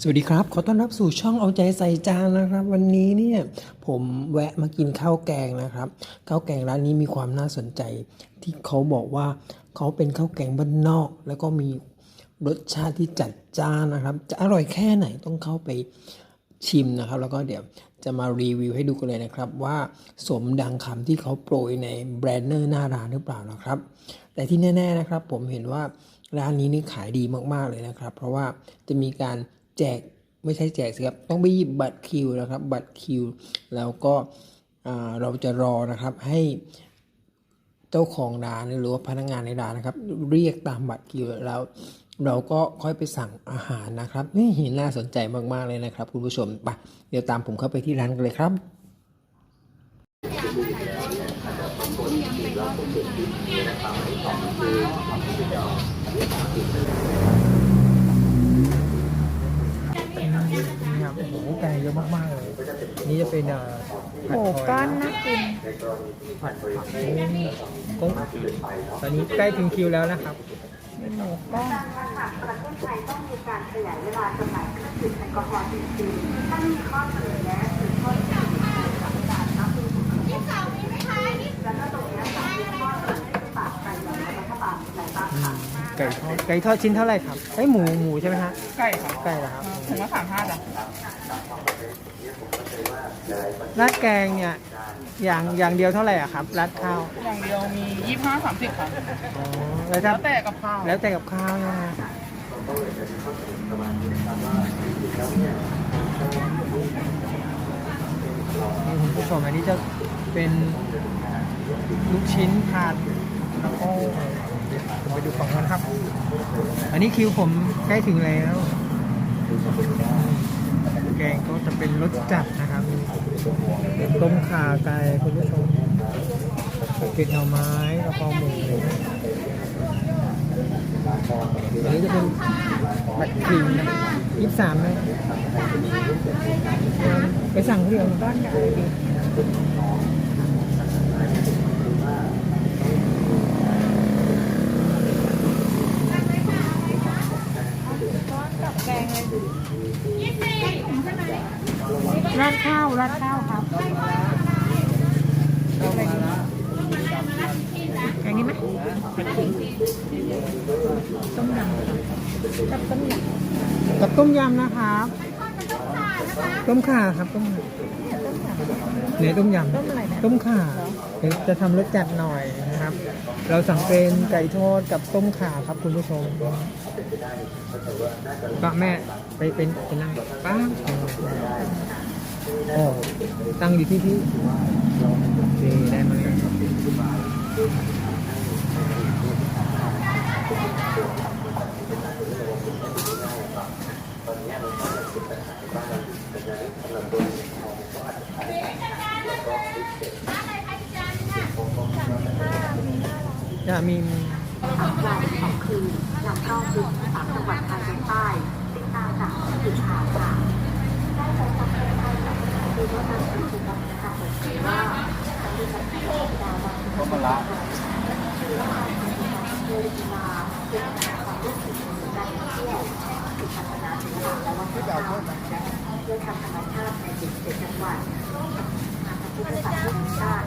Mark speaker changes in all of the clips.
Speaker 1: สวัสดีครับ ขอต้อนรับสู่ช่องเอาใจใส่จานนะครับ วันนี้เนี่ยผมแวะมากินข้าวแกงนะครับข้าวแกงร้านนี้มีความน่าสนใจ ที่เขาบอกว่าเขาเป็นข้าวแกงบ้านนอก แล้วก็มีรสชาติที่จัดจ้านนะครับ จะอร่อยแค่ไหนต้องเข้าไปชิมนะครับ แล้วก็เดี๋ยวจะมารีวิวให้ดูกันเลยนะครับ ว่าสมดังคำที่เขาโปรยในแบรนเนอร์หน้าร้านหรือเปล่านะครับ แต่ที่แน่ ๆนะครับ ผมเห็นว่าร้านนี้นี่ขายดีมากๆเลยนะครับ เพราะว่าจะมีการ แจกไม่ใช่แจกสิครับต้องไปหยิบบัตรคิวนะครับ บัตรคิว แล้วก็เราจะรอนะครับให้เจ้าของร้านหรือว่าพนักงานในร้านนะครับ เรียกตามบัตรคิวแล้วเราก็ค่อยไปสั่งอาหารนะครับนี่เห็นน่าสนใจมากๆเลยนะครับ คุณผู้ชมไปเดี๋ยวตามผมเข้าไปที่ร้านกันเลยครับนี่ครับโอ้โหไก่เยอะมากๆเลย นี่จะเป็นเอ่อ
Speaker 2: หมูก้อนน่ากิน
Speaker 1: ผัดผักกุ้งตอนนี้ใกล้ถึงคิวแล้วนะครับ
Speaker 2: มีหมูก้อน
Speaker 3: ไก่ทอ
Speaker 1: ดไก่ทอดชิ้นเท่าไหร่ครับไอ้ยหมูหมูใช่ไหมฮะ
Speaker 2: ไก่ค่ะ
Speaker 1: ไก่เหรอครับ
Speaker 2: ถุงละสามห้าจ้ะ
Speaker 1: ราดแกงเนี่ยอย่างอย่างเดียวเท่าไหร่อะครับราดข้าว
Speaker 2: อย่างเดียวมียี่ห้าสามสิบค่ะ
Speaker 1: อ๋อแล้ว
Speaker 2: แล้
Speaker 1: ถ้าว
Speaker 2: แต่กับข้าว
Speaker 1: แล้วแต่กับข้าวนะฮะนี่คุณผู้ชมอันนี้จะเป็นลูกชิ้นผัดแล้วก็ ผมไปดูฝั่งนั้นครับ อันนี้คิวผมใกล้ถึงแล้ว แกงก็จะเป็นรสจัดนะครับ ต้มข่าไก่คุณผู้ชมเผ็ดหน่อไม้กระเพราหมูอันนี้จะเป็นบัตรคิวนะยี่สามนะไปสั่งเรื่องบ้านใหญ่ดิ
Speaker 2: กั ราดข้าวราดข้าวครับแกงนี้ไหมต้มยำกับต้มยำ
Speaker 1: กับต้มยำนะครับต้มข่าครับต้มข่าเนื้อต้มยำ
Speaker 2: ต้มอะไรนะ
Speaker 1: ต้มข่าเดี๋ยวจะทำรสจัดหน่อยนะครับ เราสั่งเป็นไก่ทอดกับต้มข่าครับคุณผู้ชมป้าแม่ไปเป็นไปนั่งป้าโอ้ ตั้งอยู่ที่ที่โอเคได้ไหมจะมี
Speaker 3: วันสองคืนนำเข้าสู่สามจังหวัดทางใต้ติดตามจากผู้สื่อข่าวค่ะได้ไปทำการให้กับผู้ว่าการสื่อสุขภาพเปิดเผยว่าการดูสัญญาณดาววันพุธละคือว่าการเดินกีฬาเป็นการความรู้สึกการท่องเที่ยวติดพัฒนาศิลปะและวัฒนธรรมเพื่อทำธรรมชาติใน17จังหวัดร่วมกับงานพระพุทธศาสนาชาติ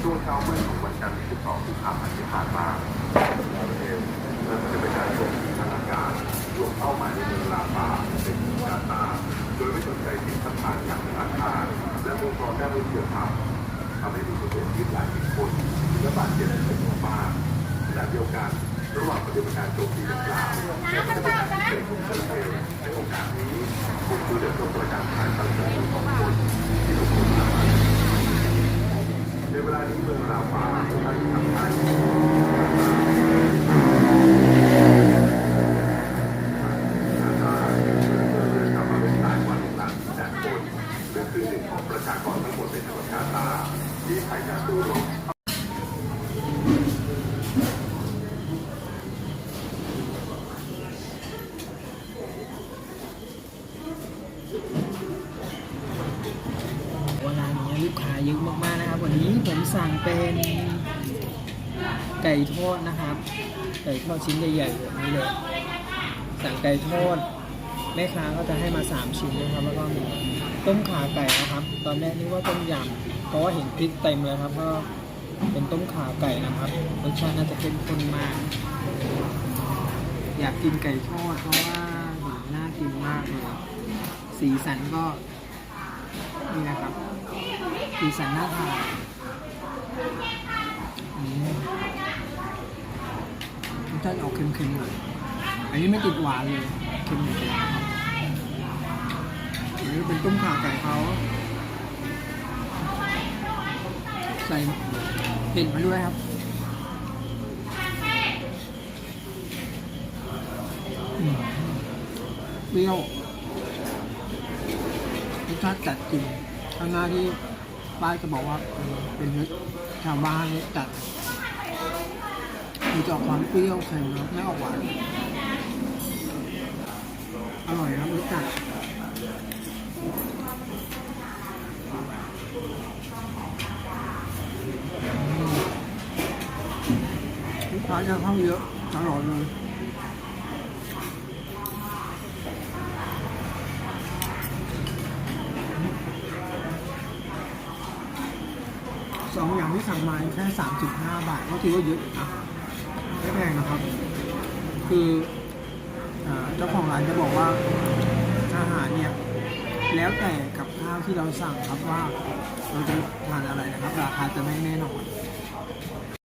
Speaker 4: ช่วงเช้ามืดของวันจันทร์ที่12กุมภาพันธ์ที่ผ่านมาเราเองเริ่มจะเป็นการโจมตีทางอากาศรวมเป้าหมายในเมืองลาปาเป็นกาตาโดยไม่สนใจสิ่งสำคัญอย่างอาคารและวงจรด้านวิทยาศาสตร์ บาดเจ็บเป็นวนมากขณะเดียวกันระหว่างปฏิบัติการโจมตีดังกล่าวและปฏิบัติการเป็นของอิสราเอลในโอกาสนี้ผมคือเดือดร้อนประจำทางการเมืองของคนที่ถูกคุมตัวมาในเวลานี้เมืองราฟาทำงานชาวปาเลสไตน์กาหนึ่งล้านสี่แสนคนเป็นครึ่งหนึ่งของประชากรทั้งหมดในจังหวัดกาตาที่ไทยจะสู้รบ
Speaker 1: สั่งเป็นไก่ทอดนะครับ ไก่ทอดชิ้นใหญ่ๆแบบนี้เลย สั่งไก่ทอดแม่ค้าก็จะให้มา 3 ชิ้นนะครับ แล้วก็มีต้มขาไก่นะครับ ตอนแรกนึกว่าต้มยำเพราะว่าเห็นพริกเต็มเลยครับก็เป็นต้มขาไก่นะครับรสชาติน่าจะเข้มข้นมาก อยากกินไก่ทอดเพราะว่าหนน่ากินมากเลยสีสันก็นี่นะครับสีสันน่าทาน มรสชาติออกเค็มๆหน่อย อันนี้ไม่ติดหวานเลย เค็มอย่างเดียวครับอันนี้เป็นต้มข่าไก่เขาใส่เห็ดมาด้วยครับเปรี้ยวรสชาติจัดจริงข้างหน้าที่ป้ายก็บอกว่าเออเป็นรส ชาวบ้านรสจัดมีจะออกความเปรี้ยวเค็มแล้วไม่ออกหวาน อร่อยครับรสจักลูกค้าจะเข้าเยอะอร่อยเลย สั่งมาแค่สามจุดห้าบาทก็ถือว่าเยอะนะไม่แพงนะครับ คือเจ้าของร้านจะบอกว่าอาหารเนี่ยแล้วแต่กับข้าวที่เราสั่งครับว่าเราจะทานอะไรนะครับ ราคาจะไม่แน่นอน